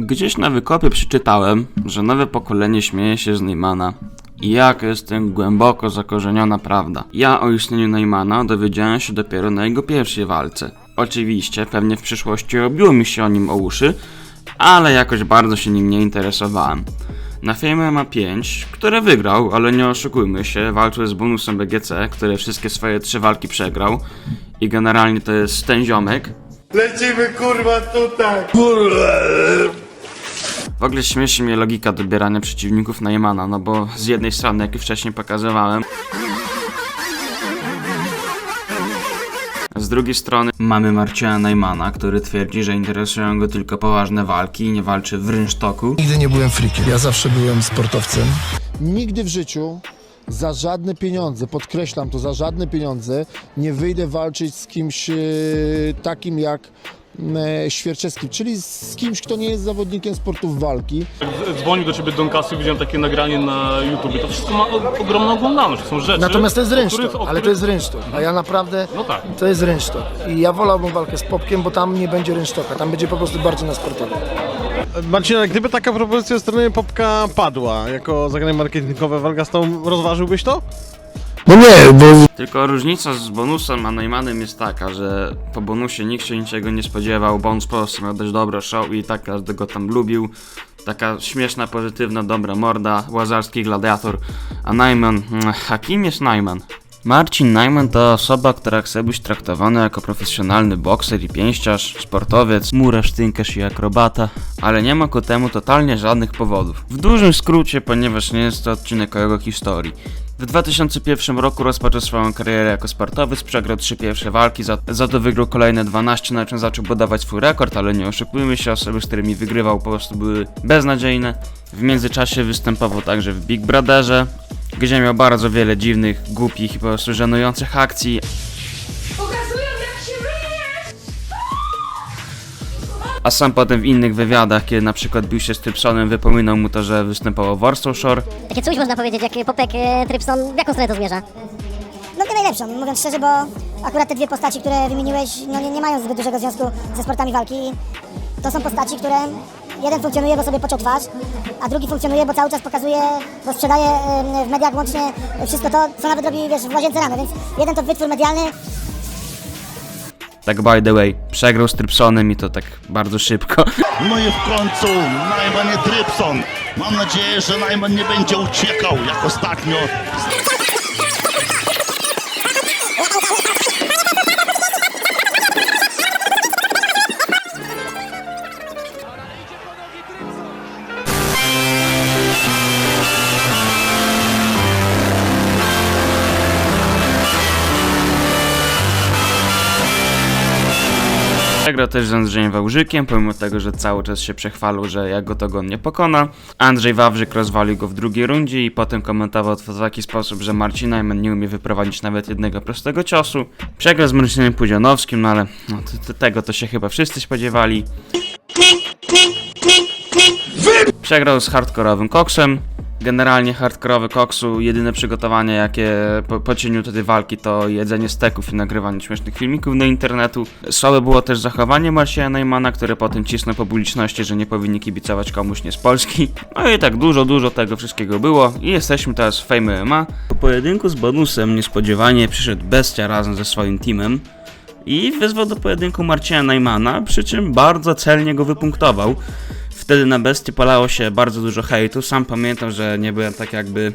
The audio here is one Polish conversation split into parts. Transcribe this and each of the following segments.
Gdzieś na wykopie przeczytałem, że nowe pokolenie śmieje się z Neymana. I jaka jest to głęboko zakorzeniona prawda. Ja o istnieniu Neymana dowiedziałem się dopiero na jego pierwszej walce. Oczywiście, pewnie w przyszłości obiło mi się o nim o uszy, ale jakoś bardzo się nim nie interesowałem. Na Fame ma 5, które wygrał, ale nie oszukujmy się, walczył z bonusem BGC, który wszystkie swoje trzy walki przegrał. I generalnie to jest ten ziomek, Lecimy kurwa tutaj! W ogóle śmieszy mnie logika dobierania przeciwników Neymana, no bo z jednej strony, jak już wcześniej pokazywałem, z drugiej strony mamy Marcina Neymana, który twierdzi, że interesują go tylko poważne walki i nie walczy w rynsztoku. Nigdy nie byłem frikiem. Ja zawsze byłem sportowcem. Nigdy w życiu za żadne pieniądze, podkreślam to, za żadne pieniądze nie wyjdę walczyć z kimś e, takim jak e, Świerczewski, czyli z kimś, kto nie jest zawodnikiem sportów walki. Dzwonił do ciebie Don Casio, widziałem takie nagranie na YouTube. To wszystko ma ogromną oglądalność, to są rzeczy. Natomiast to jest o rynsztok, których- ale to jest rynsztok. A ja naprawdę, No tak. to jest rynsztok. I ja wolałbym walkę z Popkiem, bo tam nie będzie rynsztoka. Tam będzie po prostu bardziej na sportowo. Marcin, gdyby taka propozycja ze strony Popka padła jako zagranie marketingowe walka z tą, rozważyłbyś to? No nie, bo Tylko różnica z bonusem a Neymanem jest taka, że po bonusie nikt się niczego nie spodziewał, bonus po prostu miał dość dobre show i tak każdy go tam lubił. Taka śmieszna, pozytywna, dobra morda, łazarski gladiator. A Najman, mm, a kim jest Najman? Marcin Najman to osoba, która chce być traktowany jako profesjonalny bokser i pięściarz, sportowiec, murarz, tynkarz i akrobata, ale nie ma ku temu totalnie żadnych powodów. W dużym skrócie, ponieważ nie jest to odcinek o jego historii. W 2001 roku rozpoczął swoją karierę jako sportowiec, przegrał trzy pierwsze walki, za, za to wygrał kolejne 12, na czym zaczął budować swój rekord, ale nie oszukujmy się, osoby, z którymi wygrywał po prostu były beznadziejne. W międzyczasie występował także w Big Brotherze, gdzie miał bardzo wiele dziwnych, głupich i po prostu żenujących akcji, a sam potem w innych wywiadach, kiedy na przykład bił się z Trypsonem, wypominał mu to, że występował w Warsaw Shore, Takie coś można powiedzieć, jak Popek, e, Trypson, w jaką stronę to zmierza? No nie najlepszą, mówiąc szczerze, bo akurat te dwie postaci, które wymieniłeś, no nie, nie mają zbyt dużego związku ze sportami walki. To są postaci, które jeden funkcjonuje, bo sobie pociął twarz, a drugi funkcjonuje, bo cały czas pokazuje, bo sprzedaje em, w mediach łącznie wszystko to, co nawet robi, wiesz, w łazience rano, więc jeden to wytwór medialny, tak by the way, przegrał z Trypsonem i to tak bardzo szybko. No i w końcu Najman Trypson. Mam nadzieję, że Najman nie będzie uciekał jak ostatnio. Przegrał też z Andrzejem Wałżykiem, pomimo tego, że cały czas się przechwalał, że jak go to go nie pokona. Andrzej Wawrzyk rozwalił go w drugiej rundzie i potem komentował to w taki sposób, że Marcin Najman nie umie wyprowadzić nawet jednego prostego ciosu. Przegrał z Marcinem Pudzianowskim, no ale no, tego to się chyba wszyscy spodziewali. Przegrał z hardkorowym koksem. Generalnie hardkorowy koksu, jedyne przygotowanie jakie po, poczynił do tej walki to jedzenie steków i nagrywanie śmiesznych filmików do internetu. Słabe było też zachowanie Marcina Neymana, który potem cisnął po publiczności, że nie powinni kibicować komuś nie z Polski. No i tak dużo, dużo tego wszystkiego było i jesteśmy teraz w Fame MMA. Po pojedynku z bonusem niespodziewanie przyszedł Bestia razem ze swoim teamem i wezwał do pojedynku Marcina Neymana, przy czym bardzo celnie go wypunktował. Wtedy na bestii palało się bardzo dużo hejtu. Sam pamiętam, że nie byłem tak jakby.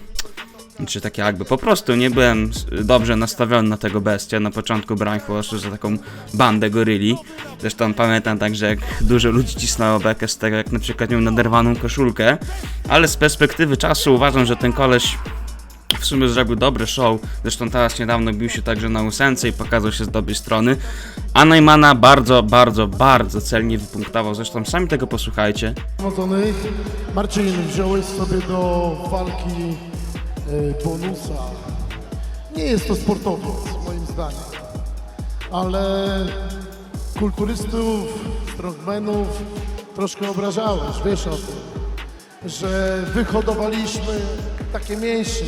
Czy tak jakby, po prostu nie byłem dobrze nastawiony na tego bestia. Na początku brałem prostu za taką bandę goryli. Zresztą pamiętam także, jak dużo ludzi cisnęło bekę z tego, jak na przykład miał naderwaną koszulkę. Ale z perspektywy czasu uważam, że ten koleś w sumie zrobił dobry show. Zresztą teraz niedawno bił się także na ósence i pokazał się z dobrej strony. A Neymana bardzo, bardzo, bardzo celnie wypunktował. Zresztą sami tego posłuchajcie. Marcin, wziąłeś sobie do walki e, bonusa. Nie jest to sportowiec, moim zdaniem. Ale kulturystów, strongmenów troszkę obrażałeś, wiesz o tym. Że wyhodowaliśmy takie mięśnie.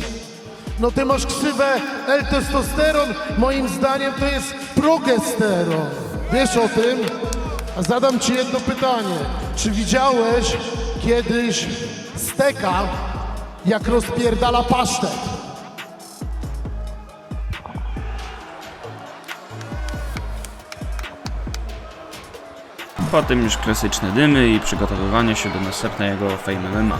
No ty masz ksywę L-testosteron, moim zdaniem to jest progesteron. Wiesz o tym? A zadam ci jedno pytanie. Czy widziałeś kiedyś steka, jak rozpierdala pasztet? Potem już klasyczne dymy i przygotowywanie się do następnego Fame MMA.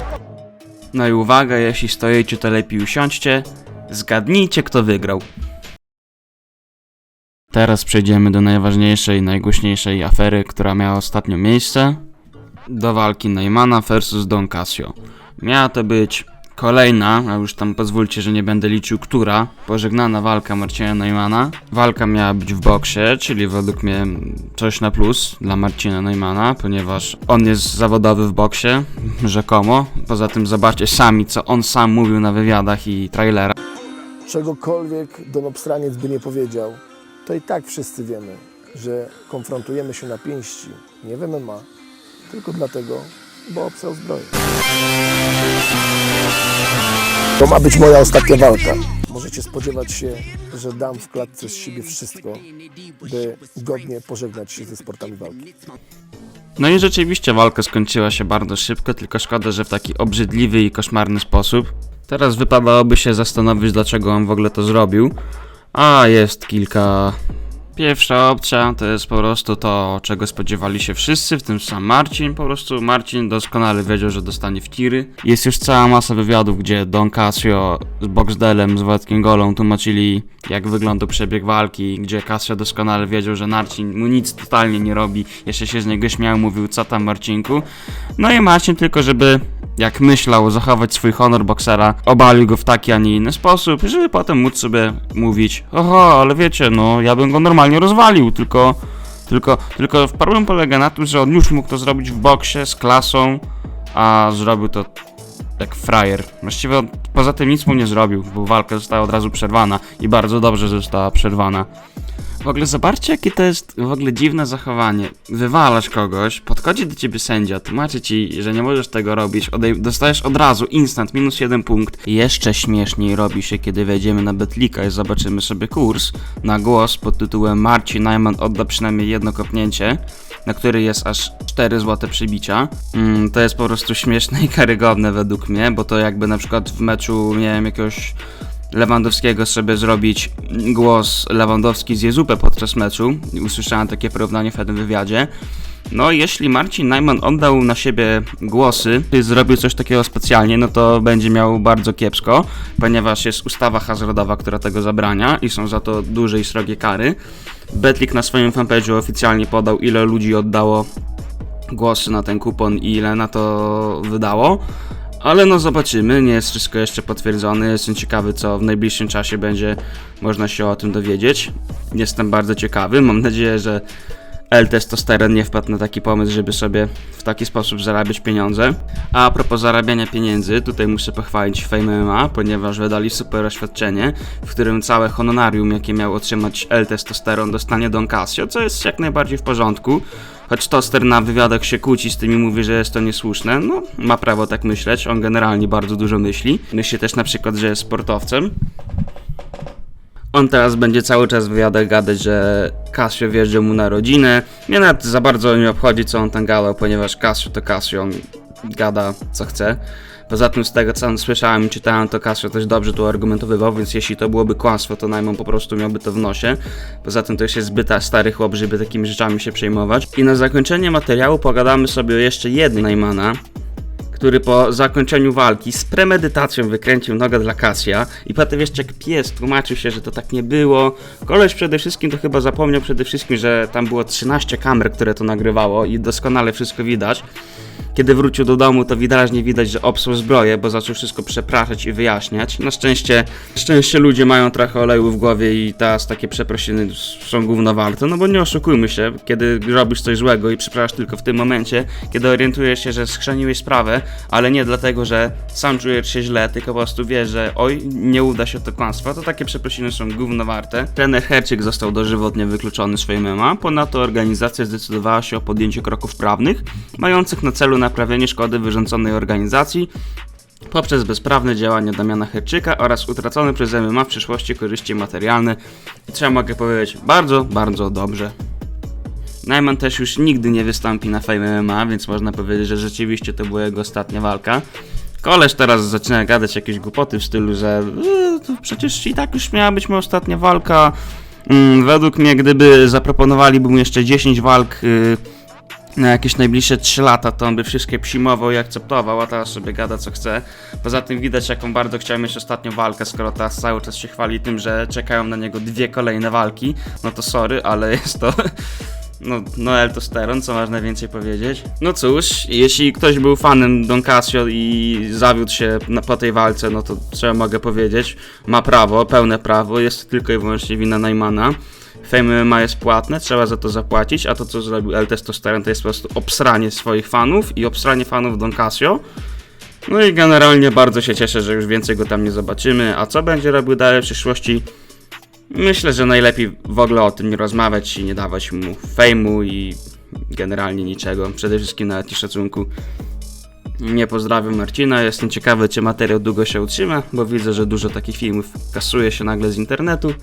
No i uwaga, jeśli stoicie to lepiej usiądźcie, zgadnijcie kto wygrał. Teraz przejdziemy do najważniejszej, najgłośniejszej afery, która miała ostatnio miejsce. Do walki Neymana versus Don Casio. Miała to być kolejna, a już tam pozwólcie, że nie będę liczył która, pożegnana walka Marcina Neymana. Walka miała być w boksie, czyli według mnie coś na plus dla Marcina Neymana, ponieważ on jest zawodowy w boksie, rzekomo. Poza tym zobaczcie sami, co on sam mówił na wywiadach i trailerach. Czegokolwiek Don Obstraniec by nie powiedział, to i tak wszyscy wiemy, że konfrontujemy się na pięści, nie w MMA, tylko dlatego, bo obsał zbroję. To ma być moja ostatnia walka. Możecie spodziewać się, że dam w klatce z siebie wszystko, by godnie pożegnać się ze sportami walki. No i rzeczywiście walka skończyła się bardzo szybko, tylko szkoda, że w taki obrzydliwy i koszmarny sposób. Teraz wypadałoby się zastanowić, dlaczego on w ogóle to zrobił. A jest kilka. Pierwsza opcja to jest po prostu to, czego spodziewali się wszyscy, w tym sam Marcin. Po prostu Marcin doskonale wiedział, że dostanie w tiry. Jest już cała masa wywiadów, gdzie Don Casio z Boxdelem, z Władkiem Golą tłumaczyli, jak wyglądał przebieg walki, gdzie Casio doskonale wiedział, że Marcin mu nic totalnie nie robi. Jeszcze się z niego śmiał, mówił, co tam Marcinku. No i Marcin tylko, żeby jak myślał zachować swój honor boksera, obalił go w taki, a nie inny sposób, żeby potem móc sobie mówić, oho, ale wiecie, no ja bym go normalnie rozwalił, tylko, tylko, tylko problem polega na tym, że on już mógł to zrobić w boksie z klasą, a zrobił to jak frajer. Właściwie poza tym nic mu nie zrobił, bo walka została od razu przerwana i bardzo dobrze, została przerwana. W ogóle zobaczcie, jakie to jest w ogóle dziwne zachowanie. Wywalasz kogoś, podchodzi do ciebie sędzia, tłumaczy ci, że nie możesz tego robić, odej- dostajesz od razu, instant, minus jeden punkt. Jeszcze śmieszniej robi się, kiedy wejdziemy na Betlika i zobaczymy sobie kurs na głos pod tytułem Marcin Najman odda przynajmniej jedno kopnięcie, na który jest aż 4 złote przybicia. Mm, to jest po prostu śmieszne i karygodne według mnie, bo to jakby na przykład w meczu, nie jakiegoś Lewandowskiego sobie zrobić głos Lewandowski zje zupę podczas meczu. Usłyszałem takie porównanie w pewnym wywiadzie. No, jeśli Marcin Najman oddał na siebie głosy, czy zrobił coś takiego specjalnie, no to będzie miał bardzo kiepsko, ponieważ jest ustawa hazardowa, która tego zabrania i są za to duże i srogie kary. Betlik na swoim fanpage'u oficjalnie podał, ile ludzi oddało głosy na ten kupon i ile na to wydało. Ale no zobaczymy, nie jest wszystko jeszcze potwierdzone. Jestem ciekawy, co w najbliższym czasie będzie można się o tym dowiedzieć. Jestem bardzo ciekawy. Mam nadzieję, że L-testosteron nie wpadł na taki pomysł, żeby sobie w taki sposób zarabiać pieniądze. A propos zarabiania pieniędzy, tutaj muszę pochwalić Fame MMA, ponieważ wydali super oświadczenie, w którym całe honorarium, jakie miał otrzymać L-testosteron, dostanie Don Casio, co jest jak najbardziej w porządku. Choć Toster na wywiadach się kłóci z tym i mówi, że jest to niesłuszne, no ma prawo tak myśleć, on generalnie bardzo dużo myśli. Myśli też na przykład, że jest sportowcem. On teraz będzie cały czas w wywiadach gadać, że Casio wjeżdża mu na rodzinę. Mnie nawet za bardzo nie obchodzi, co on tam gadał, ponieważ Casio to Casio, on gada co chce. Poza tym z tego co słyszałem i czytałem, to Casio też dobrze tu argumentowywał, więc jeśli to byłoby kłamstwo, to Najmon po prostu miałby to w nosie. Poza tym to już jest zbyt stary chłop, żeby takimi rzeczami się przejmować. I na zakończenie materiału pogadamy sobie o jeszcze jednym Najmana, który po zakończeniu walki z premedytacją wykręcił nogę dla Kasia i potem jeszcze jak pies tłumaczył się, że to tak nie było. Koleś przede wszystkim to chyba zapomniał przede wszystkim, że tam było 13 kamer, które to nagrywało i doskonale wszystko widać. Kiedy wrócił do domu, to wyraźnie widać, że obsłał zbroję, bo zaczął wszystko przepraszać i wyjaśniać. Na szczęście, szczęście ludzie mają trochę oleju w głowie i teraz takie przeprosiny są gówno warte. No bo nie oszukujmy się, kiedy robisz coś złego i przepraszasz tylko w tym momencie, kiedy orientujesz się, że schrzaniłeś sprawę, ale nie dlatego, że sam czujesz się źle, tylko po prostu wiesz, że oj, nie uda się to kłamstwo, to takie przeprosiny są gówno warte. Trener Herczyk został dożywotnie wykluczony z MMA, ponadto organizacja zdecydowała się o podjęciu kroków prawnych, mających na celu naprawienie szkody wyrządzonej organizacji poprzez bezprawne działania Damiana Herczyka oraz utracone przez MMA w przyszłości korzyści materialne. I ja mogę powiedzieć? Bardzo, bardzo dobrze. Najman też już nigdy nie wystąpi na Fame MMA, więc można powiedzieć, że rzeczywiście to była jego ostatnia walka. Koleż teraz zaczyna gadać jakieś głupoty w stylu, że to przecież i tak już miała być moja ostatnia walka. Mm, według mnie, gdyby zaproponowaliby mu jeszcze 10 walk y, na jakieś najbliższe 3 lata, to on by wszystkie przyjmował i akceptował, a teraz sobie gada co chce. Poza tym widać, jaką bardzo chciał mieć ostatnią walkę, skoro teraz cały czas się chwali tym, że czekają na niego dwie kolejne walki. No to sorry, ale jest to no, Noel Tosteron, co można więcej powiedzieć. No cóż, jeśli ktoś był fanem Don Casio i zawiódł się na, po tej walce, no to co ja mogę powiedzieć? Ma prawo, pełne prawo, jest tylko i wyłącznie wina Najmana. Fame ma jest płatne, trzeba za to zapłacić, a to co zrobił El Testosteron to jest po prostu obsranie swoich fanów i obsranie fanów Don Casio. No i generalnie bardzo się cieszę, że już więcej go tam nie zobaczymy, a co będzie robił dalej w przyszłości? Myślę, że najlepiej w ogóle o tym nie rozmawiać i nie dawać mu fejmu i generalnie niczego. Przede wszystkim nawet i szacunku. Nie pozdrawiam Marcina, jestem ciekawy czy materiał długo się utrzyma, bo widzę, że dużo takich filmów kasuje się nagle z internetu.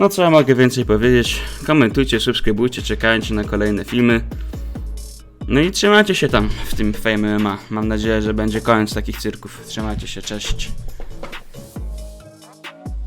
No co ja mogę więcej powiedzieć? Komentujcie, subskrybujcie, czekajcie na kolejne filmy. No i trzymajcie się tam w tym Fame MMA. Mam nadzieję, że będzie koniec takich cyrków. Trzymajcie się, cześć.